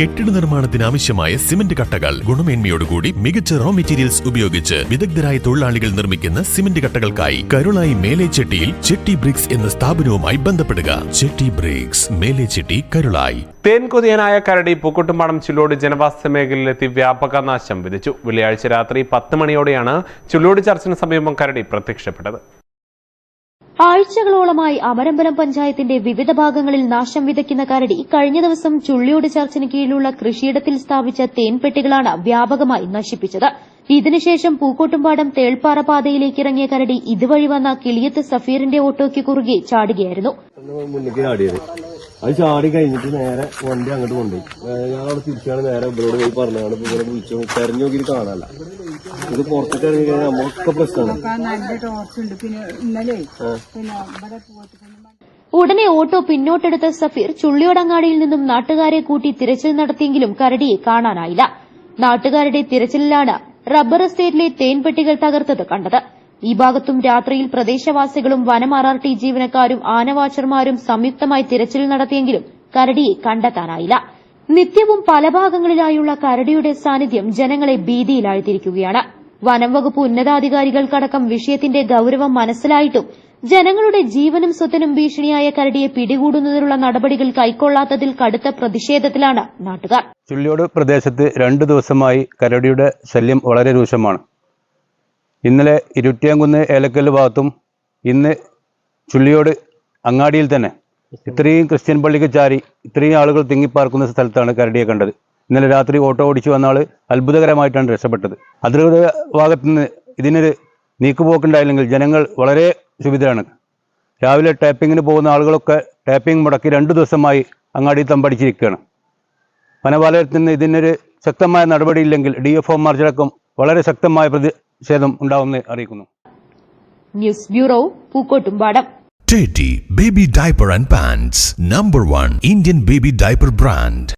കെട്ടിട നിർമ്മാണത്തിന് ആവശ്യമായ സിമന്റ് കട്ടകൾ. ഗുണമേന്മയോടുകൂടി മികച്ച റോ മെറ്റീരിയൽസ് ഉപയോഗിച്ച് വിദഗ്ധരായ തൊഴിലാളികൾ നിർമ്മിക്കുന്ന സിമന്റ് കട്ടകൾക്കായി കരുളായി മേലേച്ചെട്ടിയിൽ ചെട്ടി ബ്രിക്സ് എന്ന സ്ഥാപനവുമായി ബന്ധപ്പെടുക. ചെട്ടി ബ്രിക്സ് മേലേച്ചെട്ടി കരുളായി. തേൻ കൊതിയനായ കരടി പൂക്കുട്ടുംപാടം ചുള്ളോട് ജനവാസ മേഖലയിലെത്തി വ്യാപക നാശം വിധിച്ചു വെള്ളിയാഴ്ച രാത്രി പത്ത് മണിയോടെയാണ് ചുള്ളോട് ചർച്ചിന് സമീപം കരടി പ്രത്യക്ഷപ്പെട്ടത്. ആഴ്ചകളോളമായി അമരമ്പലം പഞ്ചായത്തിന്റെ വിവിധ ഭാഗങ്ങളിൽ നാശം വിതയ്ക്കുന്ന കരടി കഴിഞ്ഞ ദിവസം ചുള്ളിയോട് ചർച്ചിന് കീഴിലുള്ള കൃഷിയിടത്തിൽ സ്ഥാപിച്ച തേൻപെട്ടികളാണ് വ്യാപകമായി നശിപ്പിച്ചത്. ഇതിനുശേഷം പൂക്കോട്ടുംപാടം തേൾപ്പാറ പാതയിലേക്ക് ഇറങ്ങിയ കരടി ഇതുവഴി വന്ന കിളിയത്ത് സഫീറിന്റെ ഓട്ടോയ്ക്ക് കുറുകെ ചാടുകയായിരുന്നു. അത് ചാടി കഴിഞ്ഞിട്ട് നേരെ വണ്ടി അങ്ങോട്ട് കൊണ്ടുപോയി. ഞാൻ അവിടെ തിരിച്ചാണ് നേരെ ഇവരോട് പോയി പറഞ്ഞാണ് ഇവരെ വിളിച്ചു. തെരഞ്ഞു നോക്കിയിട്ട് കാണാനല്ല. ഇത് പുറത്തേക്ക് ഇറങ്ങി കഴിഞ്ഞാൽ നമ്മളൊക്കെ പ്രശ്നമാണ്. ഉടനെ ഓട്ടോ പിന്നോട്ടെടുത്ത സഫീർ ചുള്ളിയോടങ്ങാടിയിൽ നിന്നും നാട്ടുകാരെ കൂട്ടി തിരച്ചിൽ നടത്തിയെങ്കിലും കരടിയെ കാണാനായില്ല. നാട്ടുകാരുടെ തിരച്ചിലിലാണ് റബ്ബർ എസ്റ്റേറ്റിലെ തേൻപെട്ടികൾ തകർത്തത് കണ്ടത്. ഈ ഭാഗത്തും രാത്രിയിൽ പ്രദേശവാസികളും വനം ആർ ആർ ടി ജീവനക്കാരും ആനവാച്ചർമാരും സംയുക്തമായി തിരച്ചിൽ നടത്തിയെങ്കിലും കരടിയെ കണ്ടെത്താനായില്ല. നിത്യവും പല ഭാഗങ്ങളിലായുള്ള കരടിയുടെ സാന്നിധ്യം ജനങ്ങളെ ഭീതിയിലാഴ്ത്തിയിരിക്കുകയാണ്. വനം വകുപ്പ് ഉന്നതാധികാരികൾക്കടക്കം വിഷയത്തിന്റെ ഗൌരവം മനസ്സിലായിട്ടും ജനങ്ങളുടെ ജീവനും സ്വത്തിനും ഭീഷണിയായ കരടിയെ പിടികൂടുന്നതിനുള്ള നടപടികൾ കൈക്കൊള്ളാത്തതിൽ കടുത്ത പ്രതിഷേധത്തിലാണ് നാട്ടുകാർ. ചുള്ളിയോട് പ്രദേശത്ത് രണ്ടു ദിവസമായി കരടിയുടെ ശല്യം വളരെ രൂക്ഷമാണ്. ഇന്നലെ ഇരുട്ടിയാങ്കുന്ന് ഏലക്കല്ല് ഭാഗത്തും ഇന്ന് ചുള്ളിയോട് അങ്ങാടിയിൽ തന്നെ ഇത്രയും ക്രിസ്ത്യൻ പള്ളിക്ക് ചാരി ഇത്രയും ആളുകൾ തിങ്ങിപ്പാർക്കുന്ന സ്ഥലത്താണ് കരടിയെ കണ്ടത്. ഇന്നലെ രാത്രി ഓട്ടോ ഓടിച്ചു വന്ന ആൾ അത്ഭുതകരമായിട്ടാണ് രക്ഷപ്പെട്ടത്. അധികൃത ഭാഗത്തു നിന്ന് ഇതിനൊരു നീക്കുപോക്കുണ്ടായില്ലെങ്കിൽ ജനങ്ങൾ വളരെ സുവിധരാണ് രാവിലെ ടാപ്പിങ്ങിന് പോകുന്ന ആളുകളൊക്കെ ടാപ്പിംഗ് മുടക്കി രണ്ട് ദിവസമായി അങ്ങാടി തമ്പടിച്ചിരിക്കുകയാണ്. വനപാലയത്തിൽ നിന്ന് ഇതിനൊരു ശക്തമായ നടപടിയില്ലെങ്കിൽ ഡി എഫ് ഒമാർച്ചടക്കം വളരെ ശക്തമായ പ്രതിഷേധം ഉണ്ടാവുമെന്ന് അറിയിക്കുന്നു. News bureau Pookkottumpadam. Teddy Baby Diaper and Pants Number one Indian baby diaper brand.